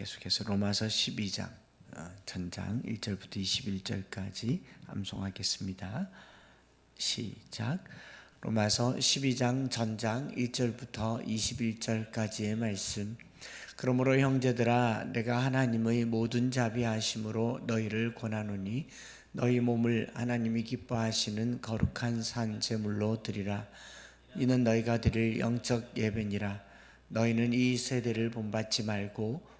계속해서 로마서 12장 어, 전장 1절부터 21절까지 암송하겠습니다. 시작. 로마서 12장 전장 1절부터 21절까지의 말씀. 그러므로 형제들아 내가 하나님의 모든 자비하심으로 너희를 권하노니 너희 몸을 하나님이 기뻐하시는 거룩한 산 제물로 드리라. 이는 너희가 드릴 영적 예배니라. 너희는 이 세대를 본받지 말고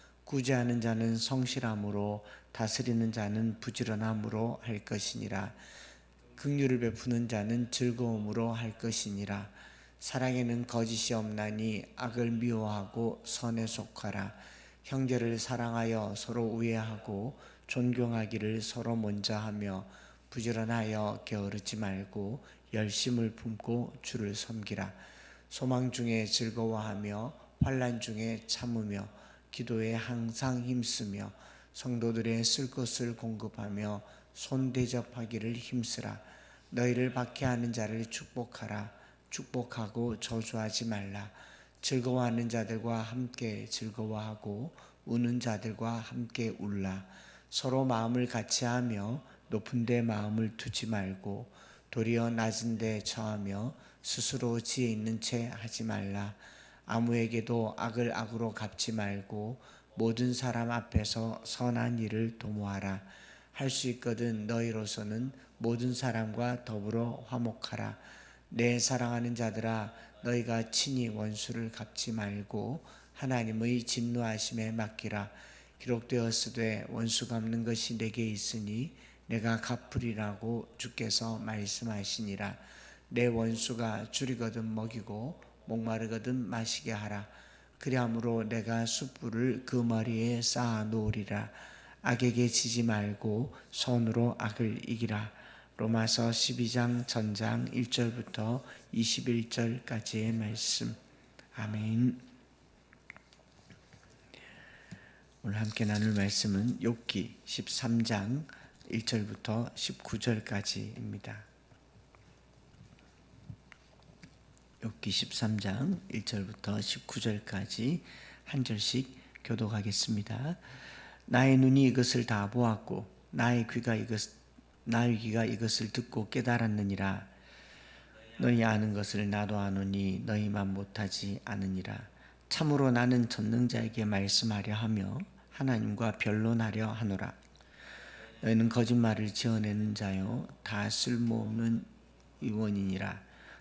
구제하는 자는 성실함으로 다스리는 자는 부지런함으로 할 것이니라. 긍휼을 베푸는 자는 즐거움으로 할 것이니라. 사랑에는 거짓이 없나니 악을 미워하고 선에 속하라. 형제를 사랑하여 서로 우애하고 존경하기를 서로 먼저 하며 부지런하여 게으르지 말고 열심을 품고 주를 섬기라. 소망 중에 즐거워하며 환난 중에 참으며 기도에 항상 힘쓰며 성도들의 쓸 것을 공급하며 손 대접하기를 힘쓰라. 너희를 박해하는 자를 축복하라. 축복하고 저주하지 말라. 즐거워하는 자들과 함께 즐거워하고 우는 자들과 함께 울라. 서로 마음을 같이 하며 높은 데 마음을 두지 말고 도리어 낮은 데 처하며 스스로 지혜 있는 채 하지 말라 아무에게도 악을 악으로 갚지 말고 모든 사람 앞에서 선한 일을 도모하라. 할 수 있거든 너희로서는 모든 사람과 더불어 화목하라. 내 사랑하는 자들아 너희가 친히 원수를 갚지 말고 하나님의 진노하심에 맡기라. 기록되었으되 원수 갚는 것이 내게 있으니 내가 갚으리라고 주께서 말씀하시니라. 내 원수가 줄이거든 먹이고 목마르거든 마시게 하라. 그리함으로 내가 숯불을 그 머리에 쌓아 놓으리라. 악에게 지지 말고 손으로 악을 이기라. 로마서 12장 전장 1절부터 21절까지의 말씀. 아멘. 오늘 함께 나눌 말씀은 욥기 13장 1절부터 19절까지입니다. 욥기 13장 1절부터 19절까지 한 절씩 교독하겠습니다. 나의 눈이 이것을 다 보았고 나의 귀가 이것 나의 귀가 이것을 듣고 깨달았느니라. 너희 아는 것을 나도 아노니 너희만 못하지 않으니라. 참으로 나는 전능자에게 말씀하려 하며 하나님과 변론하려 하노라. 너희는 거짓말을 지어내는 자요 다 쓸모없는 의원이니라.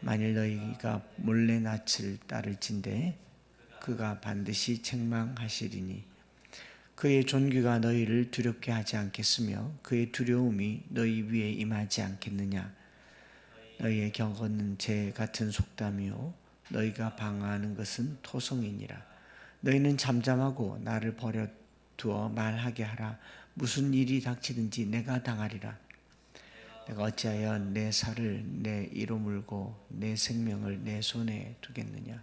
만일 너희가 몰래 낯을 따를진대 그가 반드시 책망하시리니 그의 존귀가 너희를 두렵게 하지 않겠으며 그의 두려움이 너희 위에 임하지 않겠느냐? 너희의 경건은 재 같은 속담이요. 너희가 방어하는 것은 토성이니라. 너희는 잠잠하고 나를 버려 두어 말하게 하라. 무슨 일이 닥치든지 내가 당하리라 내가 어찌하여 내 살을 내 이로 물고 내 생명을 내 손에 두겠느냐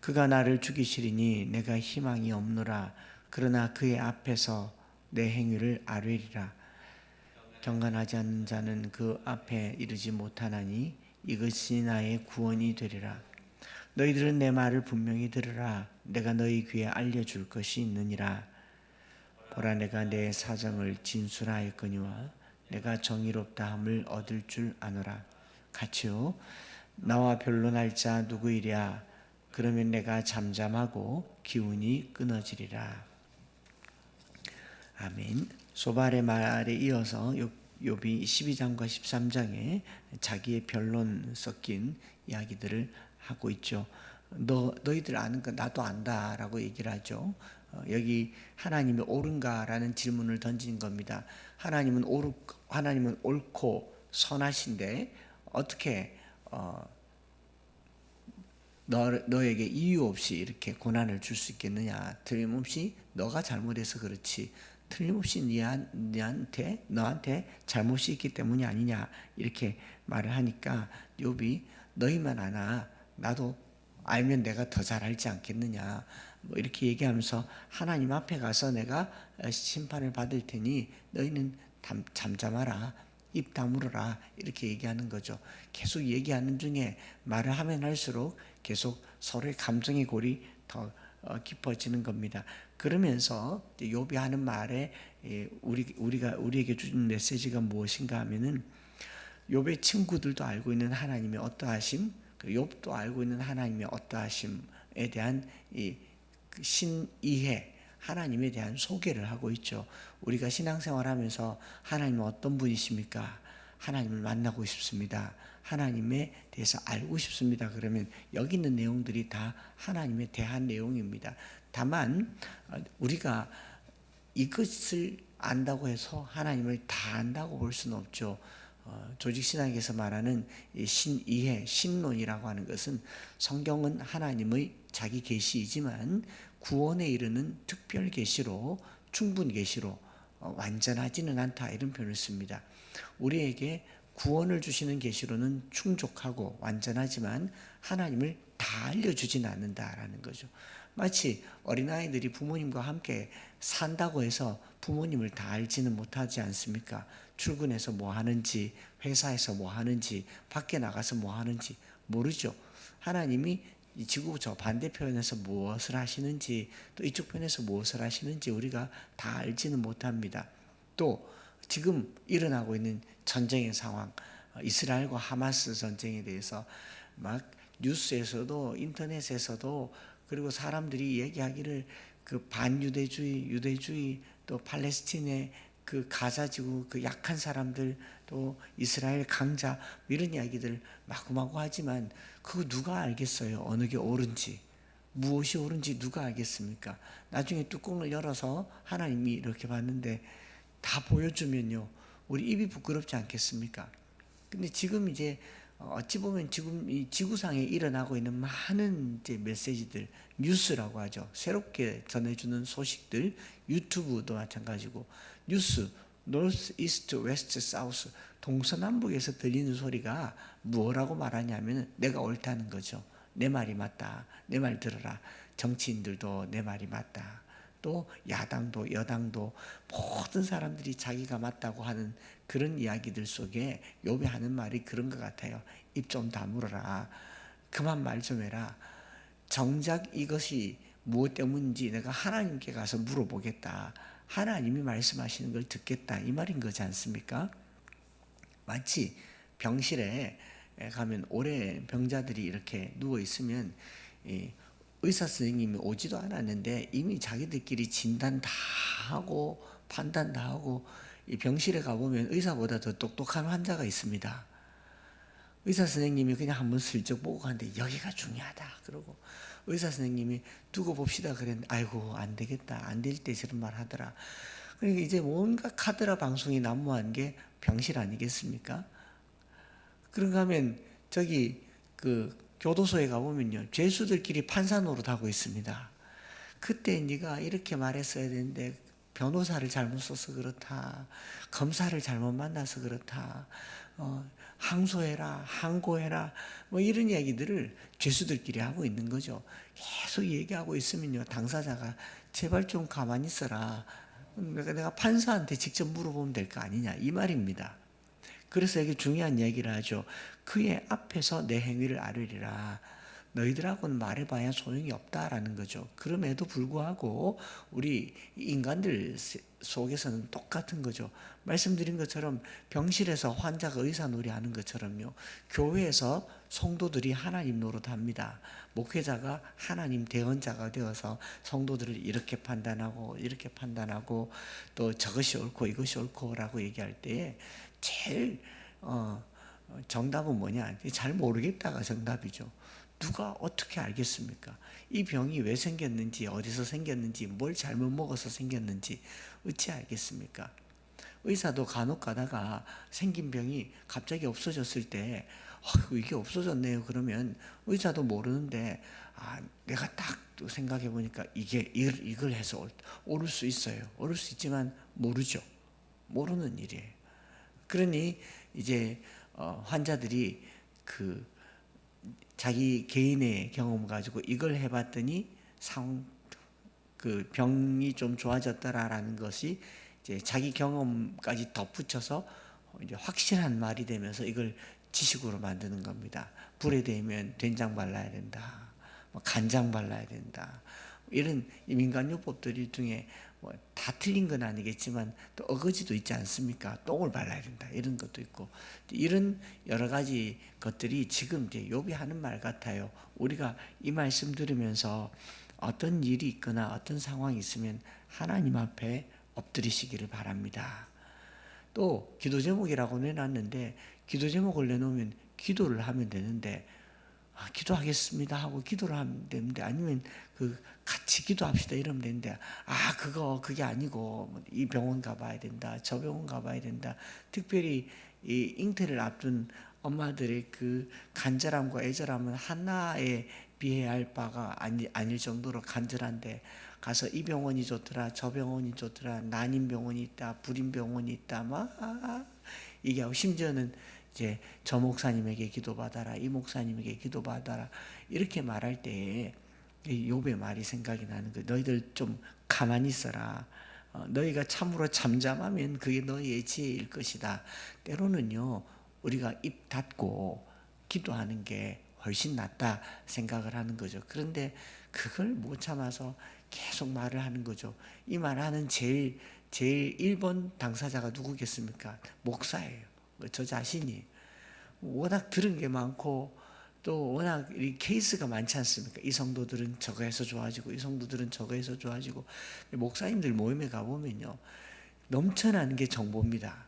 그가 나를 죽이시리니 내가 희망이 없노라 그러나 그의 앞에서 내 행위를 아뢰리라 경건하지 않는 자는 그 앞에 이르지 못하나니 이것이 나의 구원이 되리라. 너희들은 내 말을 분명히 들으라. 내가 너희 귀에 알려줄 것이 있느니라. 보라 내가 내 사정을 진술하였거니와 내가 정의롭다함을 얻을 줄 아노라. 같이요. 나와 변론할 자 누구이랴? 그러면 내가 잠잠하고 기운이 끊어지리라. 아멘. 소발의 말에 이어서 욥- 욥이 12장과 13장에 자기의 변론 섞인 이야기들을 하고 있죠. 너 너희들 아는 거 나도 안다라고 얘기를 하죠. 어, 여기 하나님이 옳은가라는 질문을 던진 겁니다. 하나님은 옳 하나님은 옳고 선하신데 어떻게 어, 너, 너에게 이유 없이 이렇게 고난을 줄 수 있겠느냐? 틀림없이 너가 잘못해서 그렇지. 틀림없이 니한, 니한테 너한테 잘못이 있기 때문이 아니냐 이렇게 말을 하니까 욥이 너희만 아나 나도 알면 내가 더 잘 알지 않겠느냐 뭐 이렇게 얘기하면서 하나님 앞에 가서 내가 어, 심판을 받을 테니 너희는 담, 잠잠하라 입 다물어라 이렇게 얘기하는 거죠. 계속 얘기하는 중에 말을 하면 할수록 계속 서로의 감정의 골이 더 어, 깊어지는 겁니다. 그러면서 욥이 하는 말에 예, 우리 우리가 우리에게 주는 메시지가 무엇인가 하면은 욥의 친구들도 알고 있는 하나님의 어떠하심, 그리고 욥도 알고 있는 하나님의 어떠하심에 대한 이그 신이해 하나님에 대한 소개를 하고 있죠. 우리가 신앙생활 하면서 하나님은 어떤 분이십니까? 하나님을 만나고 싶습니다. 하나님에 대해서 알고 싶습니다. 그러면 여기 있는 내용들이 다 하나님에 대한 내용입니다. 다만 어, 우리가 이것을 안다고 해서 하나님을 다 안다고 볼 수는 없죠. 어, 조직 신학에서 말하는 이 신이해, 신론이라고 하는 것은 성경은 하나님의 자기 계시이지만 구원에 이르는 특별 계시로 충분 계시로 어, 완전하지는 않다 이런 표현을 씁니다. 우리에게 구원을 주시는 계시로는 충족하고 완전하지만 하나님을 다 알려주지는 않는다라는 거죠. 마치 어린아이들이 부모님과 함께 산다고 해서 부모님을 다 알지는 못하지 않습니까? 출근해서 뭐 하는지, 회사에서 뭐 하는지, 밖에 나가서 뭐 하는지 모르죠. 하나님이 이 지구 저 반대편에서 무엇을 하시는지, 또 이쪽 편에서 무엇을 하시는지 우리가 다 알지는 못합니다. 또 지금 일어나고 있는 전쟁의 상황, 어, 이스라엘과 하마스 전쟁에 대해서 막 뉴스에서도 인터넷에서도 그리고 사람들이 얘기하기를 그 반유대주의, 유대주의 또 팔레스틴의 그 가자지구 그 약한 사람들 또 이스라엘 강자 뭐 이런 이야기들 마구마구 하지만 그거 누가 알겠어요? 어느 게 옳은지 무엇이 옳은지 누가 알겠습니까? 나중에 뚜껑을 열어서 하나님이 이렇게 봤는데 다 보여주면요 우리 입이 부끄럽지 않겠습니까? 근데 지금 이제 어찌 보면 지금 이 지구상에 일어나고 있는 많은 이제 메시지들 뉴스라고 하죠. 새롭게 전해주는 소식들 유튜브도 마찬가지고 뉴스 노스 이스트 웨스트 사우스 동서남북에서 들리는 소리가 뭐라고 말하냐면 내가 옳다는 거죠. 내 말이 맞다. 내 말 들어라. 정치인들도 내 말이 맞다. 또 야당도 여당도 모든 사람들이 자기가 맞다고 하는 그런 이야기들 속에 욥이 하는 말이 그런 것 같아요. 입 좀 다물어라. 그만 말 좀 해라. 정작 이것이 무엇 때문인지 내가 하나님께 가서 물어보겠다. 하나님이 말씀하시는 걸 듣겠다. 이 말인 거지 않습니까? 마치 병실에 가면 오래 병자들이 이렇게 누워 있으면 이 의사 선생님이 오지도 않았는데 이미 자기들끼리 진단 다 하고 판단 다 하고 이 병실에 가보면 의사보다 더 똑똑한 환자가 있습니다. 의사 선생님이 그냥 한번 슬쩍 보고 가는데 여기가 중요하다. 그러고 의사 선생님이 두고 봅시다 그랬는데 아이고 안 되겠다. 안 될 때 저런 말 하더라. 그러니까 이제 뭔가 카드라 방송이 난무한 게 병실 아니겠습니까? 그런가 하면 저기 그 교도소에 가보면요 죄수들끼리 판사 노릇하고 있습니다. 그때 네가 이렇게 말했어야 되는데 변호사를 잘못 써서 그렇다. 검사를 잘못 만나서 그렇다. 어, 항소해라, 항고해라, 뭐 이런 이야기들을 죄수들끼리 하고 있는 거죠. 계속 얘기하고 있으면요, 당사자가 제발 좀 가만히 있어라. 내가, 내가 판사한테 직접 물어보면 될 거 아니냐 이 말입니다. 그래서 이게 중요한 얘기를 하죠. 그의 앞에서 내 행위를 아뢰리라. 너희들하고는 말해봐야 소용이 없다라는 거죠. 그럼에도 불구하고 우리 인간들 속에서는 똑같은 거죠. 말씀드린 것처럼 병실에서 환자가 의사 놀이하는 것처럼요. 교회에서 성도들이 하나님 노릇합니다. 목회자가 하나님 대언자가 되어서 성도들을 이렇게 판단하고 이렇게 판단하고 또 저것이 옳고 이것이 옳고라고 얘기할 때에 제일 어, 정답은 뭐냐? 잘 모르겠다가 정답이죠. 누가 어떻게 알겠습니까? 이 병이 왜 생겼는지, 어디서 생겼는지, 뭘 잘못 먹어서 생겼는지 어찌 알겠습니까? 의사도 간혹 가다가 생긴 병이 갑자기 없어졌을 때 어, 이게 없어졌네요. 그러면 의사도 모르는데 아, 내가 딱 생각해 보니까 이게 이걸, 이걸 해서 올, 오를 수 있어요. 오를 수 있지만 모르죠. 모르는 일이에요. 그러니 이제 어, 환자들이 그 자기 개인의 경험 가지고 이걸 해봤더니 상, 그 병이 좀 좋아졌다라는 것이 이제 자기 경험까지 덧붙여서 이제 확실한 말이 되면서 이걸 지식으로 만드는 겁니다. 불에 대면 된장 발라야 된다. 뭐 간장 발라야 된다. 이런 민간요법들 중에 뭐 다 틀린 건 아니겠지만 또 어거지도 있지 않습니까? 똥을 발라야 된다 이런 것도 있고 이런 여러 가지 것들이 지금 이제 욥이 하는 말 같아요. 우리가 이 말씀 들으면서 어떤 일이 있거나 어떤 상황이 있으면 하나님 앞에 엎드리시기를 바랍니다. 또 기도 제목이라고 내놨는데 기도 제목을 내놓으면 기도를 하면 되는데 아, 기도하겠습니다 하고 기도를 하면 되는데 아니면 그 같이 기도합시다 이러면 되는데 아 그거 그게 아니고 뭐이 병원 가봐야 된다 저 병원 가봐야 된다. 특별히 이 잉태를 앞둔 엄마들의 그 간절함과 애절함은 하나에 비해할 바가 아니, 아닐 정도로 간절한데 가서 이 병원이 좋더라 저 병원이 좋더라 난임 병원이 있다 불임 병원이 있다 막 얘기하고 심지어는 이제 저 목사님에게 기도받아라 이 목사님에게 기도받아라 이렇게 말할 때에 이 욥의 말이 생각이 나는 거예요. 너희들 좀 가만히 있어라. 어, 너희가 참으로 잠잠하면 그게 너희의 지혜일 것이다. 때로는요 우리가 입 닫고 기도하는 게 훨씬 낫다 생각을 하는 거죠. 그런데 그걸 못 참아서 계속 말을 하는 거죠. 이 말하는 제일 제일 1번 당사자가 누구겠습니까? 목사예요. 저 자신이 워낙 들은 게 많고 또 워낙 이 케이스가 많지 않습니까? 이 성도들은 저거 해서 좋아지고 이 성도들은 저거 해서 좋아지고 목사님들 모임에 가보면요 넘쳐나는 게 정보입니다.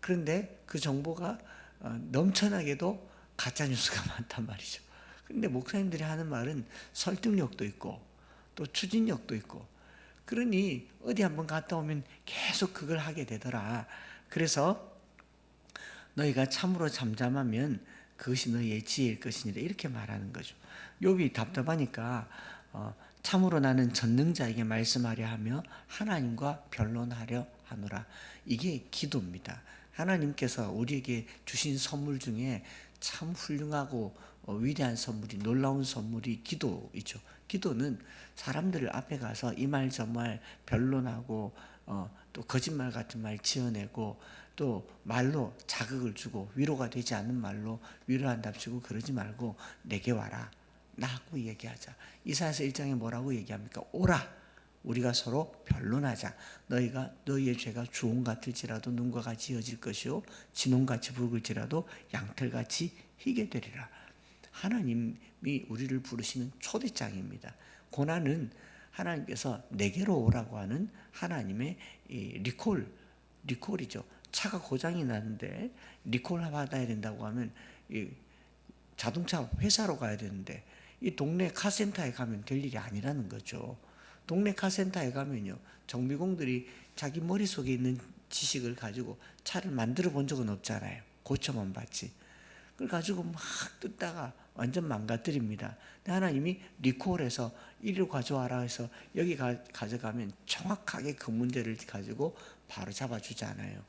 그런데 그 정보가 어, 넘쳐나게도 가짜 뉴스가 많단 말이죠. 근데 목사님들이 하는 말은 설득력도 있고 또 추진력도 있고 그러니 어디 한번 갔다 오면 계속 그걸 하게 되더라. 그래서 너희가 참으로 잠잠하면 그것이 너희의 지혜일 것이니라 이렇게 말하는 거죠. 욥이 답답하니까 어, 참으로 나는 전능자에게 말씀하려 하며 하나님과 변론하려 하노라. 이게 기도입니다. 하나님께서 우리에게 주신 선물 중에 참 훌륭하고 어, 위대한 선물이 놀라운 선물이 기도이죠. 기도는 사람들 앞에 가서 이 말 저 말 변론하고 어, 또 거짓말 같은 말 지어내고 또 말로 자극을 주고 위로가 되지 않는 말로 위로한답시고 그러지 말고 내게 와라. 나하고 얘기하자. 이사야서 1장에 뭐라고 얘기합니까? 오라. 우리가 서로 변론하자. 너희가 너희의 죄가 주홍 같을지라도 눈과 같이 이어질 것이요 진홍같이 붉을지라도 양털같이 희게 되리라. 하나님이 우리를 부르시는 초대장입니다. 고난은 하나님께서 내게로 오라고 하는 하나님의 이 리콜 리콜이죠 차가 고장이 나는데 리콜 받아야 된다고 하면 이 자동차 회사로 가야 되는데 이 동네 카센터에 가면 될 일이 아니라는 거죠. 동네 카센터에 가면요 정비공들이 자기 머릿속에 있는 지식을 가지고 차를 만들어 본 적은 없잖아요. 고쳐만 봤지. 그걸 가지고 막 뜯다가 완전 망가뜨립니다. 근데 하나님이 리콜해서 이리로 가져와라 해서 여기 가, 가져가면 정확하게 그 문제를 가지고 바로 잡아주잖아요.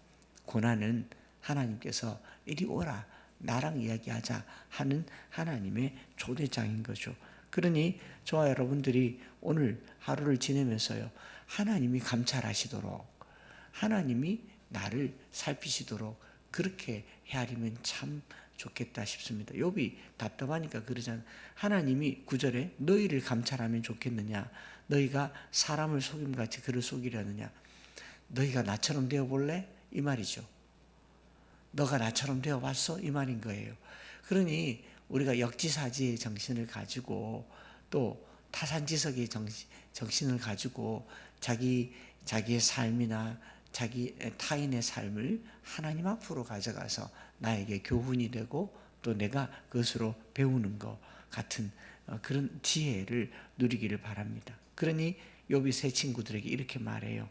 고난은 하나님께서 이리 오라 나랑 이야기하자 하는 하나님의 초대장인 거죠. 그러니 저와 여러분들이 오늘 하루를 지내면서요 하나님이 감찰하시도록 하나님이 나를 살피시도록 그렇게 헤아리면 참 좋겠다 싶습니다. 욥이 답답하니까 그러잖아. 하나님이 구절에 너희를 감찰하면 좋겠느냐? 너희가 사람을 속임같이 그를 속이려느냐? 너희가 나처럼 되어 볼래? 이 말이죠. 너가 나처럼 되어 봤어? 이 말인 거예요. 그러니 우리가 역지사지의 정신을 가지고 또 타산지석의 정신, 정신을 가지고 자기 자기의 삶이나 자기 타인의 삶을 하나님 앞으로 가져가서 나에게 교훈이 되고 또 내가 그것으로 배우는 것 같은 어, 그런 지혜를 누리기를 바랍니다. 그러니 욥이 세 친구들에게 이렇게 말해요.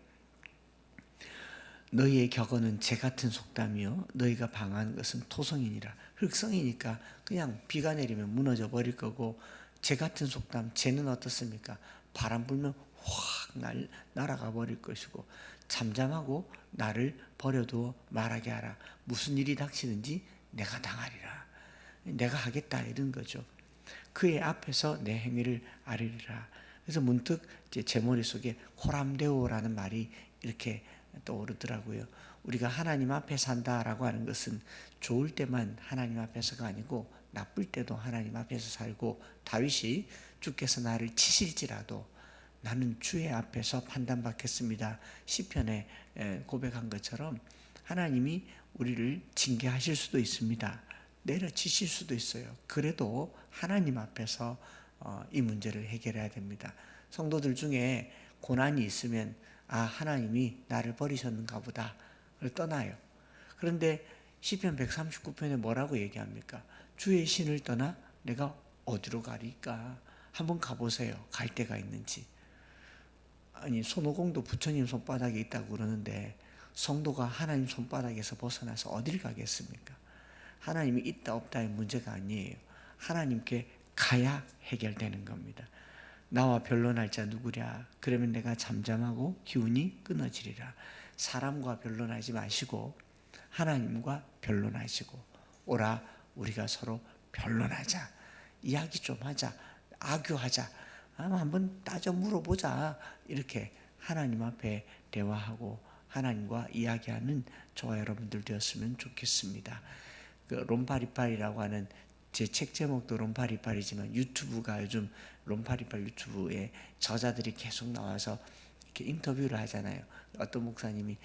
너희의 격언은 재 같은 속담이요. 너희가 방한 것은 토성이니라. 흙성이니까 그냥 비가 내리면 무너져 버릴 거고 재 같은 속담 재는 어떻습니까? 바람 불면 확 날, 날아가 버릴 것이고 잠잠하고 나를 버려두어 말하게 하라. 무슨 일이 닥치든지 내가 당하리라. 내가 하겠다 이런 거죠. 그의 앞에서 내 행위를 아리리라. 그래서 문득 제 머릿속에 호람데오라는 말이 이렇게 떠오르더라고요. 우리가 하나님 앞에 산다라고 하는 것은 좋을 때만 하나님 앞에서가 아니고 나쁠 때도 하나님 앞에서 살고 다윗이 주께서 나를 치실지라도 나는 주의 앞에서 판단받겠습니다. 시편에 고백한 것처럼 하나님이 우리를 징계하실 수도 있습니다. 내려치실 수도 있어요. 그래도 하나님 앞에서 어, 이 문제를 해결해야 됩니다. 성도들 중에 고난이 있으면 아 하나님이 나를 버리셨는가 보다 떠나요. 그런데 시편 139편에 뭐라고 얘기합니까? 주의 신을 떠나 내가 어디로 가리까? 한번 가보세요. 갈 데가 있는지. 아니 손오공도 부처님 손바닥에 있다고 그러는데 성도가 하나님 손바닥에서 벗어나서 어딜 가겠습니까? 하나님이 있다 없다의 문제가 아니에요. 하나님께 가야 해결되는 겁니다. 나와 변론할 자 누구랴? 그러면 내가 잠잠하고 기운이 끊어지리라. 사람과 변론하지 마시고 하나님과 변론하시고 오라 우리가 서로 변론하자. 이야기 좀 하자. 아교하자. 한번 따져 물어보자. 이렇게 하나님 앞에 대화하고 하나님과 이야기하는 저와 여러분들 되었으면 좋겠습니다. 그 롬파리파리라고 하는 제 책 제목도 롬파리파리지만 유튜브가 요즘 롬파리팔 유튜브에 저자들이 계속 나와서 이렇게 인터뷰를 하잖아요. 어떤 목사님이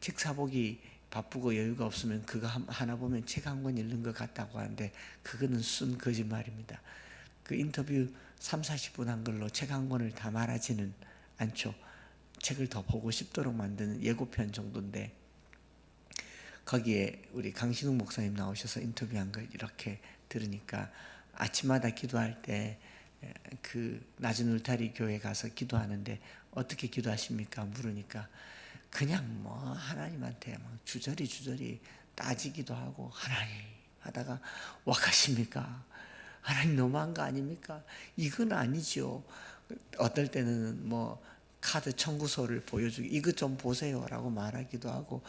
책 사보기 바쁘고 여유가 없으면 그거 하나 보면 책 한 권 읽는 것 같다고 하는데 그거는 순 거짓말입니다. 그 인터뷰 3, 40분 한 걸로 책 한 권을 다 말하지는 않죠. 책을 더 보고 싶도록 만드는 예고편 정도인데 거기에 우리 강신웅 목사님 나오셔서 인터뷰한 걸 이렇게 들으니까 아침마다 기도할 때 그 낮은 울타리 교회 가서 기도하는데 어떻게 기도하십니까? 물으니까 그냥 뭐 하나님한테 막 주저리 주저리 따지기도 하고 하나님 하다가 와가십니까? 하나님 너무한 거 아닙니까? 이건 아니죠. 어떨 때는 뭐 카드 청구서를 보여주기 이것 좀 보세요라고 말하기도 하고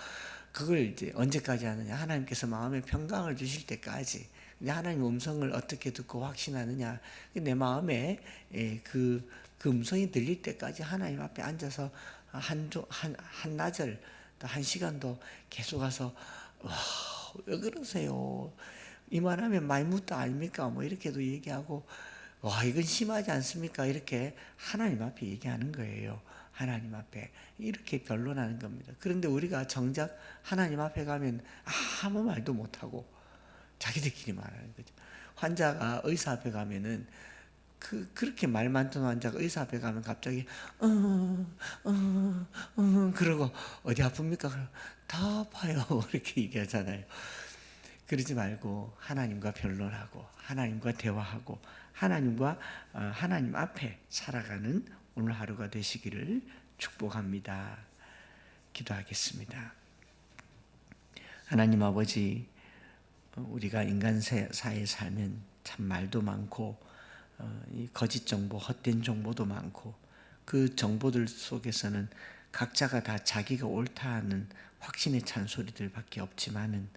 그걸 이제 언제까지 하느냐 하나님께서 마음에 평강을 주실 때까지 하나님 음성을 어떻게 듣고 확신하느냐. 내 마음에 예, 그, 그 음성이 들릴 때까지 하나님 앞에 앉아서 한, 한, 한나절 한 시간도 계속 가서 와 왜 그러세요? 이만하면 많이 묻다 아닙니까? 뭐 이렇게도 얘기하고 와 이건 심하지 않습니까? 이렇게 하나님 앞에 얘기하는 거예요. 하나님 앞에. 이렇게 변론하는 겁니다. 그런데 우리가 정작 하나님 앞에 가면 아무 말도 못하고 자기들끼리 말하는 거죠. 환자가 의사 앞에 가면은 그 그렇게 말 많던 환자가 의사 앞에 가면 갑자기 어어어 어, 어, 그러고 어디 아픕니까? 다 아파요 이렇게 얘기하잖아요. 그러지 말고 하나님과 변론하고 하나님과 대화하고 하나님과 어, 하나님 앞에 살아가는 오늘 하루가 되시기를 축복합니다. 기도하겠습니다. 하나님 아버지, 우리가 인간 사회에 살면 참 말도 많고 어, 거짓 정보, 헛된 정보도 많고 그 정보들 속에서는 각자가 다 자기가 옳다 하는 확신에 찬 소리들밖에 없지만은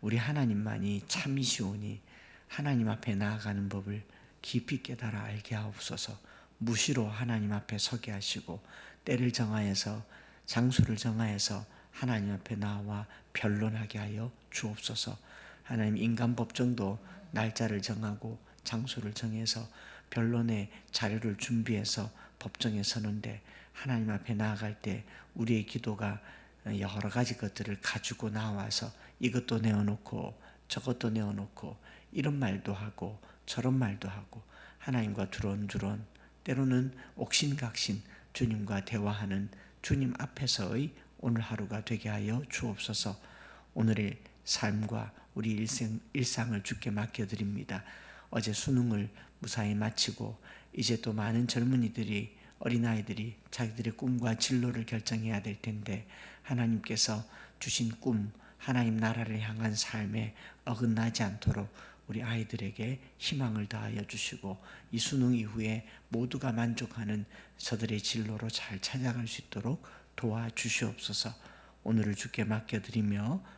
우리 하나님만이 참이시오니 하나님 앞에 나아가는 법을 깊이 깨달아 알게 하옵소서. 무시로 하나님 앞에 서게 하시고 때를 정하여서 장소를 정하여서 하나님 앞에 나와 변론하게 하여 주옵소서. 하나님 인간 법정도 날짜를 정하고 장소를 정해서 변론의 자료를 준비해서 법정에 서는데 하나님 앞에 나아갈 때 우리의 기도가 여러 가지 것들을 가지고 나와서 이것도 내어놓고 저것도 내어놓고 이런 말도 하고 저런 말도 하고 하나님과 두런두런 때로는 옥신각신 주님과 대화하는 주님 앞에서의 오늘 하루가 되게 하여 주옵소서. 오늘의 삶과 우리 일생, 일상을 주께 맡겨드립니다. 어제 수능을 무사히 마치고 이제 또 많은 젊은이들이 어린아이들이 자기들의 꿈과 진로를 결정해야 될 텐데 하나님께서 주신 꿈, 하나님 나라를 향한 삶에 어긋나지 않도록 우리 아이들에게 희망을 다하여 주시고 이 수능 이후에 모두가 만족하는 저들의 진로로 잘 찾아갈 수 있도록 도와주시옵소서. 오늘을 주께 맡겨드리며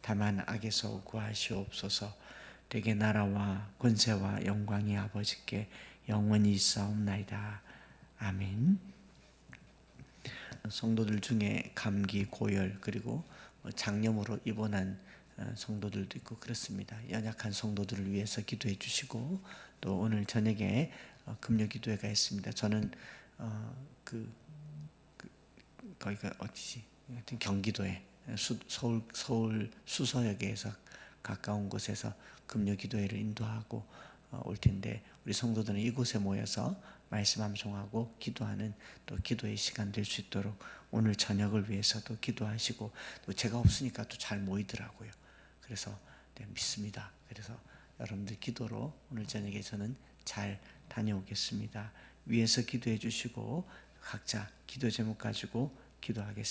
다만 악에서 구하시옵소서 되게 나라와 권세와 영광이 아버지께 영원히 있사옵나이다. 아멘. 성도들 중에 감기, 고열 그리고 장염으로 입원한 어, 성도들도 있고 그렇습니다. 연약한 성도들을 위해서 기도해 주시고 또 오늘 저녁에 어, 금요 기도회가 있습니다. 저는 어, 그, 그 거기가 어디지? 하여튼 경기도에 수, 서울 서울 수서역에서 가까운 곳에서 금요 기도회를 인도하고 어, 올 텐데 우리 성도들은 이곳에 모여서 말씀 암송하고 기도하는 또 기도의 시간 될 수 있도록 오늘 저녁을 위해서도 기도하시고 또 제가 없으니까 또 잘 모이더라고요. 그래서 네, 믿습니다. 그래서 여러분들 기도로 오늘 저녁에 저는 잘 다녀오겠습니다. 위에서 기도해 주시고 각자 기도 제목 가지고 기도하겠습니다.